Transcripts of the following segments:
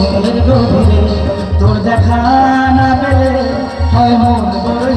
মনের গভীরে তোর দেখা না পেলে হয় মন বড়ই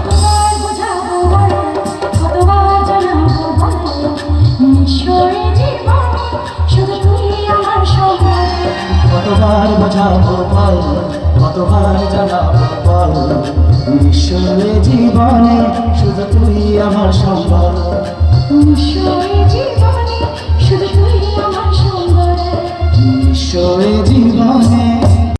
কতবার বোঝাবো বল কতবার জানাব বল ঈশ্বরে জীবনে শুধু তুই আমার সম্বল। জীবনে